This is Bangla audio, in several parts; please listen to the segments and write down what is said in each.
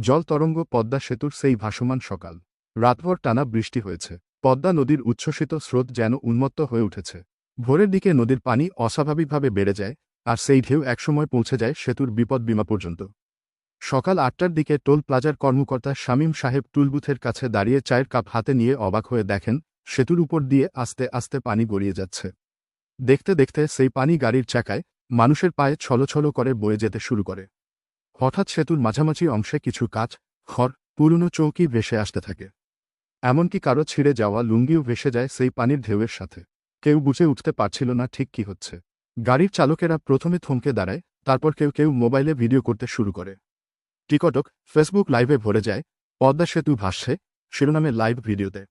জল তরঙ্গ পদ্মা সেতুর সেই ভাসমান সকাল। রাতভর টানা বৃষ্টি হয়েছে। পদ্মা নদীর উচ্ছ্বসিত স্রোত যেন উন্মত্ত হয়ে উঠেছে। ভোরের দিকে নদীর পানি অস্বাভাবিকভাবে বেড়ে যায়, আর সেই ঢেউ একসময় পৌঁছে যায় সেতুর বিপদ বিমা পর্যন্ত। সকাল আটটার দিকে টোল প্লাজার কর্মকর্তা শামীম সাহেব টুলবুথের কাছে দাঁড়িয়ে চায়ের কাপ হাতে নিয়ে অবাক হয়ে দেখেন, সেতুর উপর দিয়ে আস্তে আস্তে পানি গড়িয়ে যাচ্ছে। দেখতে দেখতে সেই পানি গাড়ির চাকায় মানুষের পায়ে ছলছল করে বয়ে যেতে শুরু করে। হঠাৎ সেতুর মাঝামাঝি অংশে কিছু কাজ খড়, পুরনো চৌকি ভেসে আসতে থাকে। এমনকি কারও ছিঁড়ে যাওয়া লুঙ্গিও ভেসে যায় সেই পানির ঢেউয়ের সাথে। কেউ বুঝে উঠতে পারছিল না ঠিক কি হচ্ছে। গাড়ির চালকেরা প্রথমে থমকে দাঁড়ায়, তারপর কেউ কেউ মোবাইলে ভিডিও করতে শুরু করে। টিকটক, ফেসবুক লাইভে ভরে যায়, পদ্মা সেতু ভাসছে, শিরোনামে লাইভ ভিডিওতে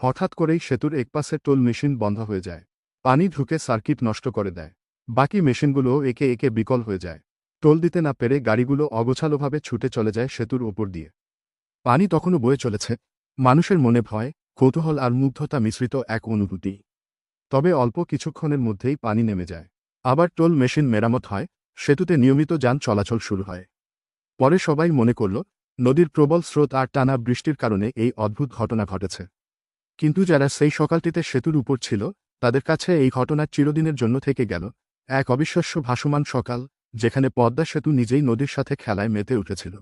হঠাৎ করেই সেতুর একপাশে টোল মেশিন বন্ধ হয়ে যায়। পানি ঢুকে সার্কিট নষ্ট করে দেয়। বাকি মেশিনগুলোও একে একে বিকল হয়ে যায়। টোল দিতে না পেরে গাড়িগুলো অগোছালোভাবে ছুটে চলে যায় সেতুর ওপর দিয়ে। পানি তখনও বয়ে চলেছে। মানুষের মনে ভয়, কৌতূহল আর মুগ্ধতা মিশ্রিত এক অনুভূতি। তবে অল্প কিছুক্ষণের মধ্যেই পানি নেমে যায়। আবার টোল মেশিন মেরামত হয়, সেতুতে নিয়মিত যান চলাচল শুরু হয়। পরে সবাই মনে করল, নদীর প্রবল স্রোত আর টানা বৃষ্টির কারণে এই অদ্ভুত ঘটনা ঘটেছে। কিন্তু যারা সেই সকালটিতে সেতুর উপর ছিল, তাদের কাছে এই ঘটনা চিরদিনের জন্য থেকে গেল। এক অবিশ্বাস্য ভাসমান সকাল যেখানে পদ্মা সেতু নিজেই নদীর সাথে খেলায় মেতে উঠেছিল।